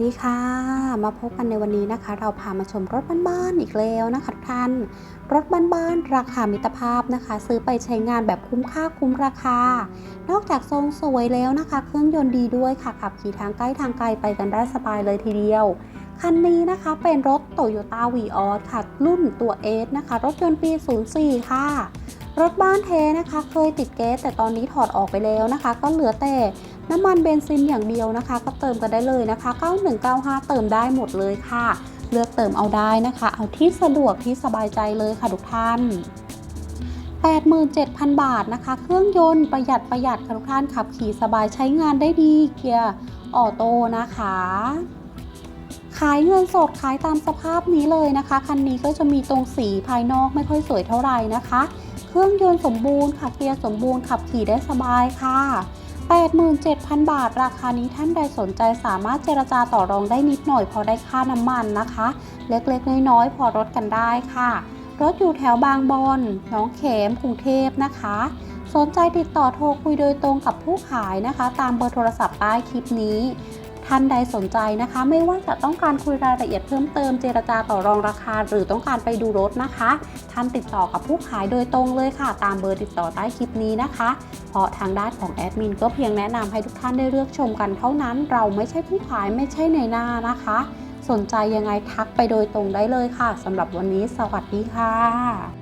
ดีค่ะ มาพบกันในวันนี้นะคะ เราพามาชมรถบ้านๆอีกแล้วนะคะท่าน รถบ้านๆราคามิตรภาพนะคะ ซื้อไปใช้งานแบบคุ้มค่าคุ้มราคา นอกจากทรงสวยแล้วนะคะ เครื่องยนต์ดีด้วยค่ะขับขี่ทางใกล้ทางไกลไปกันได้สบายเลยทีเดียว คันนี้นะคะเป็นรถ Toyota v ีออสค่ะ รุ่นตัว S นะคะ รถยนต์ปี 04 ค่ะ รถบ้านเทนะคะ เคยติดเกสแต่ตอนนี้ถอดออกไปแล้วนะคะ ก็เหลือแต่ น้ำมันเบนซินอย่างเดียวนะคะ ก็เติมกันได้เลยนะคะ 9195 เติมได้หมดเลยค่ะ เลือกเติมเอาได้นะคะ เอาที่สะดวกที่สบายใจเลยค่ะทุกท่าน87,000 บาทนะคะ เครื่องยนต์ประหยัดประหยัดค่ะทุกท่านขับขี่สบายใช้งานได้ดีเกียร์ออโต้นะคะ ขายเงินสดขายตามสภาพนี้เลยนะคะ คันนี้ก็จะมีตรงสีภายนอกไม่ค่อยสวยเท่าไหร่นะคะ เครื่องยนต์สมบูรณ์ค่ะเกียร์สมบูรณ์ขับขี่ได้สบายค่ะ 87,000 บาท ราคานี้ท่านใดสนใจสามารถเจรจาต่อรองได้นิดหน่อยพอได้ค่าน้ำมันนะคะ เล็กๆ น้อยๆ พอรถกันได้ค่ะ รถอยู่แถวบางบอนหน้องเขมกรุงเทพนะคะ สนใจติดต่อโทรคุยโดยตรงกับผู้ขายนะคะ ตามเบอร์โทรศัพท์ใต้คลิปนี้ ท่านใดสนใจนะคะ ไม่ว่าจะต้องการคุยรายละเอียดเพิ่มเติมเจรจาต่อรองราคา หรือต้องการไปดูรถนะคะ ท่านติดต่อกับผู้ขายโดยตรงเลยค่ะ ตามเบอร์ติดต่อใต้คลิปนี้นะคะ เพราะทางด้านของแอดมินก็เพียงแนะนำให้ทุกท่านได้เลือกชมกันเท่านั้น เราไม่ใช่ผู้ขายไม่ใช่ในหน้านะคะ สนใจยังไงทักไปโดยตรงได้เลยค่ะสำหรับวันนี้สวัสดีค่ะ